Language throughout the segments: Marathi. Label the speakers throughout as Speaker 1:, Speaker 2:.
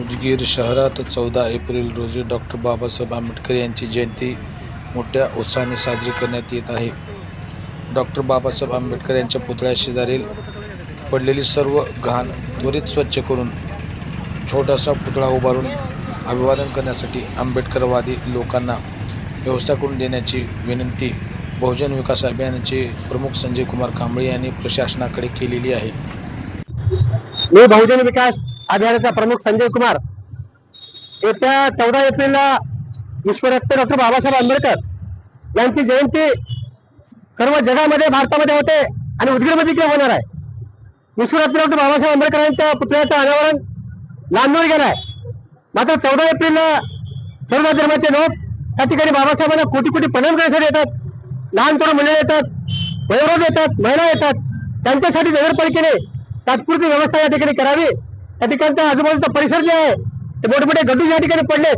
Speaker 1: उदगीर शहरात चौदा एप्रिल रोजी डॉक्टर बाबासाहेब आंबेडकर यांची जयंती मोठ्या उत्साहाने साजरी करण्यात येत आहे. डॉक्टर बाबासाहेब आंबेडकर यांच्या पुतळ्या शेजारील पडलेली सर्व घाण त्वरित स्वच्छ करून छोटासा पुतळा उभारून अभिवादन करण्यासाठी आंबेडकरवादी लोकांना व्यवस्था करून देण्याची विनंती बहुजन विकास अभियानाचे प्रमुख संजय कुमार कांबळे यांनी प्रशासनाकडे केलेली आहे.
Speaker 2: मी बहुजन विकास अभियानाचा प्रमुख संजय कुमार. येत्या चौदा एप्रिलला विश्वरत्न डॉक्टर बाबासाहेब आंबेडकर यांची जयंती सर्व जगामध्ये भारतामध्ये होते आणि उदगीरमध्ये किंवा होणार आहे. विश्वरत्न डॉक्टर बाबासाहेब आंबेडकर यांच्या पुतळ्याचं अनावरण लांबून गेलं आहे मात्र चौदा एप्रिलला सर्व धर्माचे लोक त्या ठिकाणी बाबासाहेबांना कोटी कोटी प्रणाम करण्यासाठी येतात. लहान तरुण मंडळ येतात वयोवृद्ध येतात महिला येतात. त्यांच्यासाठी नगरपालिकेने तात्पुरती व्यवस्था या ठिकाणी करावी. या ठिकाणचा आजूबाजूचा परिसर जे आहे ते मोठमोठे गड्डू या ठिकाणी पडले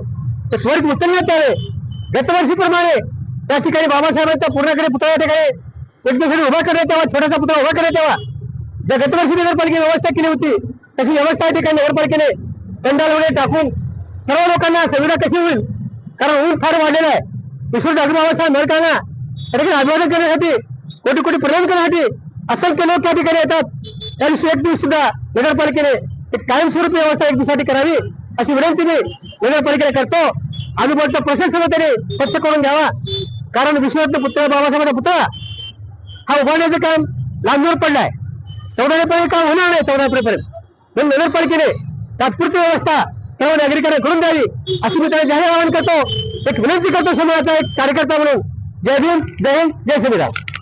Speaker 2: ते त्वरित उचलण्यात आले गतवर्षीप्रमाणे त्या ठिकाणी बाबासाहेबांचा पूर्णकडे पुतळा या ठिकाणी एक दिवसाने उभा करण्यात यावा छोटासा पुतळा उभा करण्यात यावा. ज्या गतवर्षी नगरपालिकेने व्यवस्था केली होती तशी व्यवस्था या ठिकाणी नगरपालिकेने पंडाल वगैरे टाकून सर्व लोकांना सुविधा कशी होईल? कारण ऊन फार वाढलेलं आहे. विश्व डॉक्टर बाबासाहेब आंबेडकरांना या ठिकाणी अभिवादन करण्यासाठी कोटी कोटी प्रदान करण्यासाठी असंख्य लोक या ठिकाणी येतात. त्या दिवशी एक दिवस सुद्धा नगरपालिकेने एक कायमस्वरूपी व्यवस्था एक दिवसाठी करावी अशी विनंती मी नगरपालिकेला करतो. आजूबाजूचा प्रशासन त्यांनी स्वच्छ करून घ्यावा. कारण विश्वरत्न पुतळा बाबासाहेबांचा पुतळा हा उभारण्याचं काम लांबवर पडलाय. चौदा काम होणार नाही चौदा मग म्हणून नगरपालिकेने तात्पुरती व्यवस्था सर्व नागरिकांना करून द्यावी अशी मी त्याला जाहीर आवाहन करतो. एक विनंती करतो समाजाचा एक कार्यकर्ता म्हणून. जय भीम जय हिंद जय संविधान.